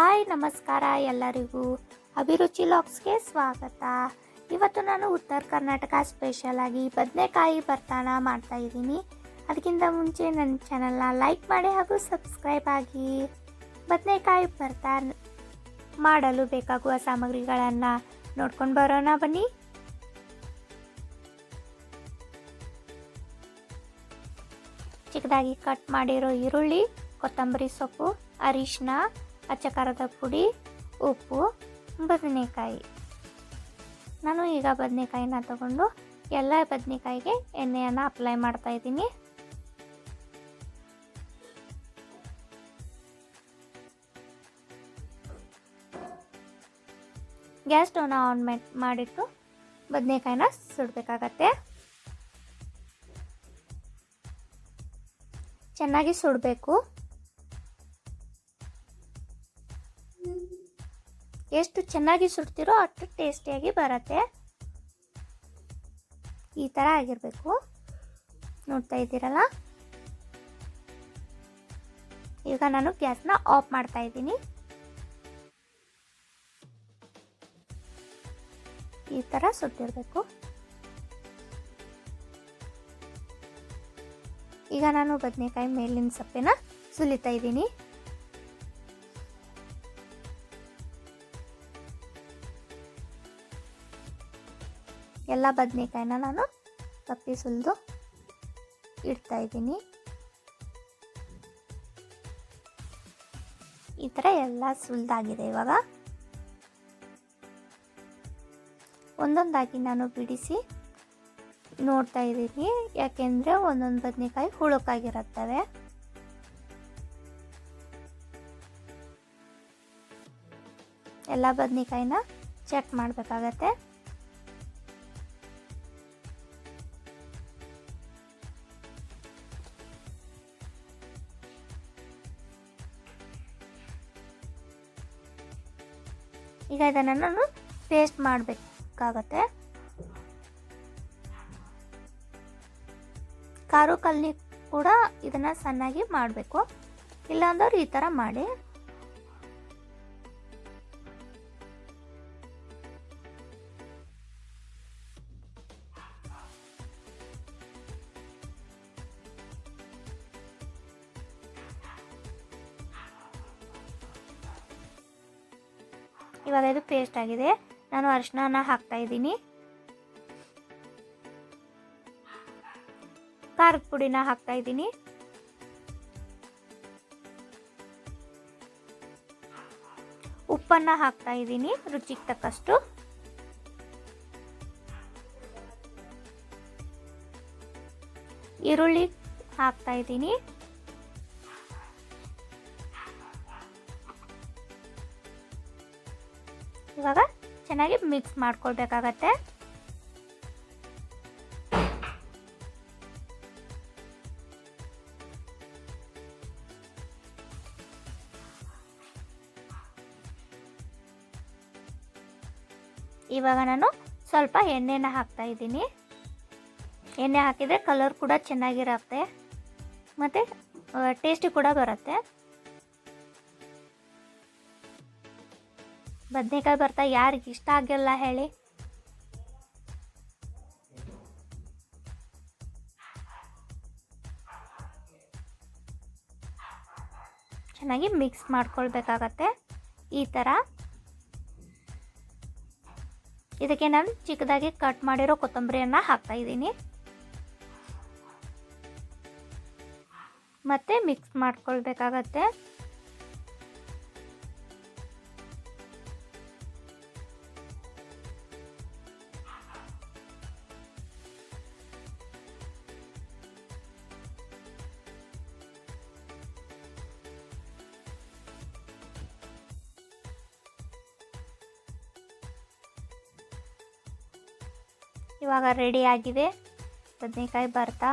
Hi, ನಮಸ್ಕಾರ ಎಲ್ಲರಿಗೂ. ಅಭಿರುಚಿ ಲಾಕ್ಸ್ಗೆ ಸ್ವಾಗತ. ಇವತ್ತು ನಾನು ಉತ್ತರ ಕರ್ನಾಟಕ ಸ್ಪೆಷಲ್ ಆಗಿ ಬದನೆಕಾಯಿ ಬರ್ತಾನ ಮಾಡ್ತಾ ಇದ್ದೀನಿ. ಅದಕ್ಕಿಂತ ಮುಂಚೆ ನನ್ನ ಚಾನಲ್ನ ಲೈಕ್ ಮಾಡಿ ಹಾಗೂ ಸಬ್ಸ್ಕ್ರೈಬ್ ಆಗಿ. ಬದನೆಕಾಯಿ ಬರ್ತಾ ಮಾಡಲು ಬೇಕಾಗುವ ಸಾಮಗ್ರಿಗಳನ್ನು ನೋಡ್ಕೊಂಡು ಬರೋಣ ಬನ್ನಿ. ಚಿಕ್ಕದಾಗಿ ಕಟ್ ಮಾಡಿರೋ ಈರುಳ್ಳಿ, ಕೊತ್ತಂಬರಿ ಸೊಪ್ಪು ಅರಿಶಿನ ಅಚ್ಚ ಖಾರದ ಪುಡಿ, ಉಪ್ಪು, ಬದನೆಕಾಯಿ. ನಾನು ಈಗ ಬದನೆಕಾಯಿನ ತಗೊಂಡು ಎಲ್ಲ ಬದನೆಕಾಯಿಗೆ ಎಣ್ಣೆಯನ್ನು ಅಪ್ಲೈ ಮಾಡ್ತಾ ಇದ್ದೀನಿ. ಗ್ಯಾಸ್ ಸ್ಟವ್ನ ಆನ್ ಮಾಡಿಟ್ಟು ಬದನೆಕಾಯಿನ ಸುಡಬೇಕಾಗತ್ತೆ. ಚೆನ್ನಾಗಿ ಸುಡಬೇಕು. ಎಷ್ಟು ಚೆನ್ನಾಗಿ ಸುಡ್ತಿರೋ ಅಷ್ಟು ಟೇಸ್ಟಿಯಾಗಿ ಬರುತ್ತೆ. ಈ ಥರ ಆಗಿರಬೇಕು. ನೋಡ್ತಾ ಇದ್ದೀರಲ್ಲ? ಈಗ ನಾನು ಗ್ಯಾಸ್ನ ಆಫ್ ಮಾಡ್ತಾ ಇದ್ದೀನಿ. ಈ ಥರ ಸುಟ್ಟಿರಬೇಕು ಈಗ ನಾನು ಬದನೆಕಾಯಿ ಮೇಲಿನ ಸಪ್ಪೆನ ಸುಲಿತಾ ಇದ್ದೀನಿ. ಎಲ್ಲ ಬದನೆಕಾಯಿನ ನಾನು ತಪ್ಪಿ ಸುಲಿದು ಇಡ್ತಾ ಇದ್ದೀನಿ. ಈ ಥರ ಎಲ್ಲ ಸುಲಿದಾಗಿದೆ ಇವಾಗ. ಒಂದೊಂದಾಗಿ ನಾನು ಬಿಡಿಸಿ ನೋಡ್ತಾ ಇದ್ದೀನಿ. ಯಾಕೆಂದರೆ ಒಂದೊಂದು ಬದನೆಕಾಯಿ ಹುಳುಕಾಗಿರುತ್ತವೆ. ಎಲ್ಲ ಬದನೆಕಾಯಿನ ಚೆಕ್ ಮಾಡಬೇಕಾಗತ್ತೆ. ಈಗ ಇದನ್ನು ನಾನು ಪೇಸ್ಟ್ ಮಾಡಬೇಕಾಗತ್ತೆ. ಕಾರು ಕಲ್ಲಿ ಕೂಡ ಇದನ್ನು ಸಣ್ಣಾಗಿ ಮಾಡಬೇಕು. ಇಲ್ಲಾಂದ್ರೆ ಈ ಥರ ಮಾಡಿ ಇವಾಗ ಇದು ಪೇಸ್ಟ್ ಆಗಿದೆ. ನಾನು ಅರಿಶಿನ ಹಾಕ್ತಾ ಇದ್ದೀನಿ. ಖಾರದ ಪುಡಿನ ಹಾಕ್ತಾ ಇದ್ದೀನಿ. ಉಪ್ಪನ್ನ ಹಾಕ್ತಾ ಇದ್ದೀನಿ, ರುಚಿಗೆ ತಕ್ಕಷ್ಟು. ಈರುಳ್ಳಿ ಹಾಕ್ತಾ ಇದ್ದೀನಿ. ಇವಾಗ ಚೆನ್ನಾಗಿ ಮಿಕ್ಸ್ ಮಾಡ್ಕೊಳ್ಬೇಕಾಗತ್ತೆ. ಇವಾಗ ನಾನು ಸ್ವಲ್ಪ ಎಣ್ಣೆನ ಹಾಕ್ತಾ ಇದ್ದೀನಿ. ಎಣ್ಣೆ ಹಾಕಿದರೆ ಕಲರ್ ಕೂಡ ಚೆನ್ನಾಗಿರುತ್ತೆ. ಮತ್ತು ಟೇಸ್ಟಿ ಕೂಡ ಬರುತ್ತೆ. ಬದನೆಕಾಯಿ ಬರ್ತಾ ಯಾರಿಗೆ ಇಷ್ಟ ಆಗಿಲ್ಲ ಹೇಳಿ? ಚೆನ್ನಾಗಿ ಮಿಕ್ಸ್ ಮಾಡ್ಕೊಳ್ಬೇಕಾಗತ್ತೆ. ಈ ಥರ ಇದಕ್ಕೆ ನಾನು ಚಿಕ್ಕದಾಗಿ ಕಟ್ ಮಾಡಿರೋ ಕೊತ್ತಂಬರಿಯನ್ನು ಹಾಕ್ತಾ ಇದ್ದೀನಿ. ಮತ್ತೆ ಮಿಕ್ಸ್ ಮಾಡ್ಕೊಳ್ಬೇಕಾಗತ್ತೆ. ಇವಾಗ ರೆಡಿ ಆಗಿದೆ. ಬದನೆಕಾಯಿ ಬರ್ತಾ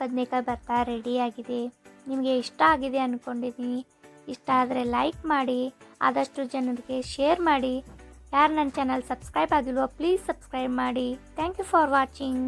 ಬದನೆಕಾಯಿ ಬರ್ತಾ ರೆಡಿ ಆಗಿದೆ. ನಿಮಗೆ ಇಷ್ಟ ಆಗಿದೆ ಅಂದ್ಕೊಂಡಿದ್ದೀನಿ ಇಷ್ಟ ಆದರೆ ಲೈಕ್ ಮಾಡಿ, ಆದಷ್ಟು ಜನರಿಗೆ ಶೇರ್ ಮಾಡಿ. ಯಾರು ನನ್ನ ಚಾನಲ್ ಸಬ್ಸ್ಕ್ರೈಬ್ ಆಗಿಲ್ವೋ ಪ್ಲೀಸ್ ಸಬ್ಸ್ಕ್ರೈಬ್ ಮಾಡಿ. Thank you for watching